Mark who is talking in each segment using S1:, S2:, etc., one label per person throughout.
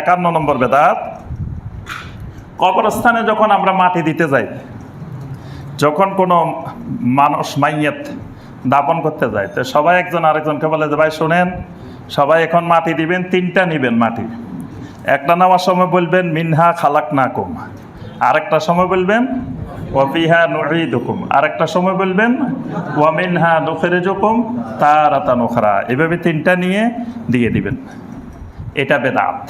S1: একান্ন নম্বর বেদাত। কবরস্থানে যখন আমরা মাটি দিতে যাই, যখন কোনো মানুষ মাইয়াত দাপন করতে যায়, তো সবাই একজন আরেকজনকে বলে যে, ভাই, শোনেন, সবাই এখন মাটি দিবেন, তিনটা নিবেন মাটি। একটা নেওয়ার সময় বলবেন, মিনহা খালাক না কুম আরেকটা সময় বলবেন, ওয়াফিহা নুঈদুকুম। আরেকটা সময় বলবেন ওয়ামিনহা নুখরিজুকুম তারাতা নুখরা এভাবে তিনটা নিয়ে দিয়ে দিবেন। এটা বেদাত।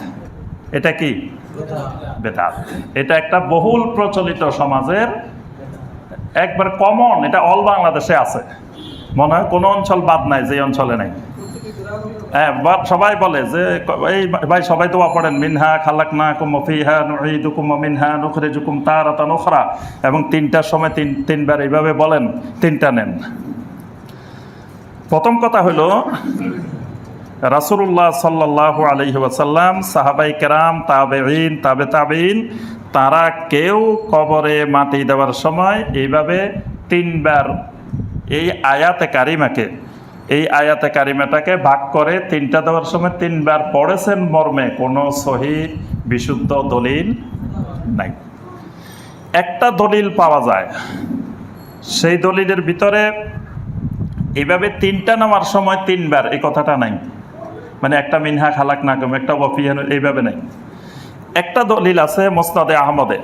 S1: এটা কি? বেদাত এটা একটা বহুল প্রচলিত সমাজের একবার কমন এটা অল বাংলাদেশে আছে। মনে হয় কোনো অঞ্চল বাদ নাই যে অঞ্চলে নাই। হ্যাঁ সবাই বলে যে, এই ভাই, সবাই তো পড়েন, মিনহা খালাক না কুমফিহা নুঈদুকুম মিনহা নুখরিজুকুম তারাতা নুখরা এবং তিনটার সময় তিন, তিনবার এইভাবে বলেন, তিনটা নেন। প্রথম কথা হলো রাসুল্লাহ সাল্লাহ আলহি সাহাবাই কেরাম তাবেইন তাবে তাবেইন তারা কেউ কবরে মাটি দেওয়ার সময় এইভাবে তিনবার এই আয়াতে কারিমাকে, এই আয়াতে কারিমাটাকে ভাগ করে তিনটা দেওয়ার সময় তিনবার পড়েছেন মর্মে, কোনো সহি বিশুদ্ধ দলিল নাই। একটা দলিল পাওয়া যায়, সেই দলিলের ভিতরে এইভাবে তিনটা নেওয়ার সময় তিনবার, এই কথাটা নাই। মানে একটা মিনহা খালাক না কম, একটা ওয়াফিয়ান, এইভাবে নাই। একটা দলিল আছে মোস্তাদে আহমদে।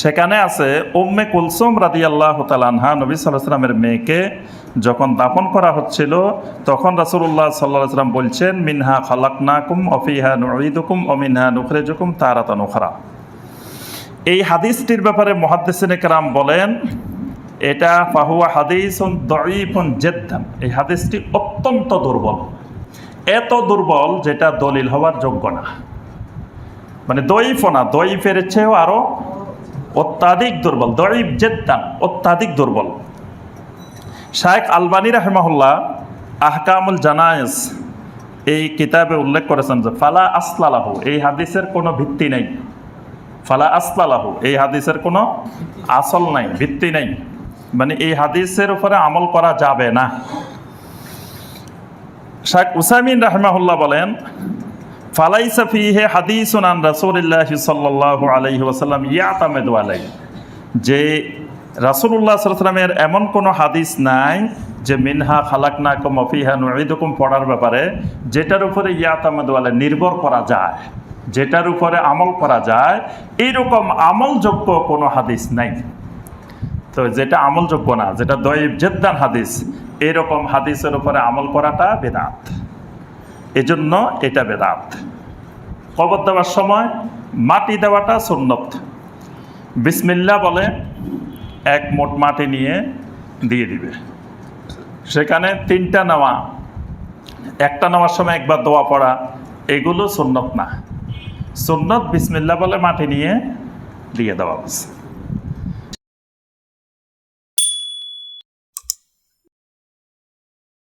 S1: সেখানে আছে, উম্মে কুলসুম রাদি আল্লাহ তালানহা নবী সাল্লাহামের মেয়েকে যখন দাফন করা হচ্ছিল, তখন রাসুল্লাহ সাল্লাহ সাল্লাম বলছেন, মিনহা খালাক না কুম অফিহা নুঈদুকুম ও মিনহা নুখরেজুকুম তারাতা নুখরা এই হাদিসটির ব্যাপারে মহাদ্দেসিন একরাম বলেন, এটা ফাহুয়া হাদিসুন দঈফুন জেদ্দান। এই হাদিসটি অত্যন্ত দুর্বল। এত দুর্বল যেটা দলিল হওয়ার যোগ্য না। মানে দইফ না দইফের চেয়েও আরও অত্যাধিক দুর্বল দইফ জেদ্দান, অত্যাধিক দুর্বল। শায়েখ আলবানী রাহেমাহুল্লাহ আহকামুল জানায়েস এই কিতাবে উল্লেখ করেছেন যে, ফালা আসলালাহু, এই হাদিসের কোনো ভিত্তি নেই। ফালা আসলালাহু, এই হাদিসের কোনো আসল নাই, ভিত্তি নেই। মানে এই হাদিসের উপরে আমল করা যাবে না। শাহ উসামিন রাহমাহুল্লাহ বলেন, ফালাইসা ফিহে হাদিসুন আন রাসূলিল্লাহি সাল্লাল্লাহু আলাইহি ওয়াসাল্লাম ইয়াতামেদু আলাই যে রাসূলুল্লাহ আলাইহি এমন কোনো হাদিস নাই যে মিনহা খালাকনা কুম ফিহা নুঈদুকুম পড়ার ব্যাপারে যেটার উপরে ইয়াতামেদু আলাই নির্ভর করা যায়, যেটার উপরে আমল করা যায় এইরকম আমলযোগ্য কোনো হাদিস নাই। তো যেটা আমলযোগ্য না, যেটা দয়েব জেদ্দান হাদিস এরকম হাদিসের উপরে আমল করাটা বেদাত। এজন্য এটা বেদাত। কবর দেওয়ার সময় মাটি দেওয়াটা সুন্নত। বিসমিল্লা বলে এক মোট মাটি নিয়ে দিয়ে দিবে। সেখানে তিনটা নেওয়া একটা নেওয়ার সময় একবার দোয়া পড়া, এগুলো সুন্নত না। সুন্নত বিসমিল্লা বলে মাটি নিয়ে দিয়ে দেওয়া হচ্ছে।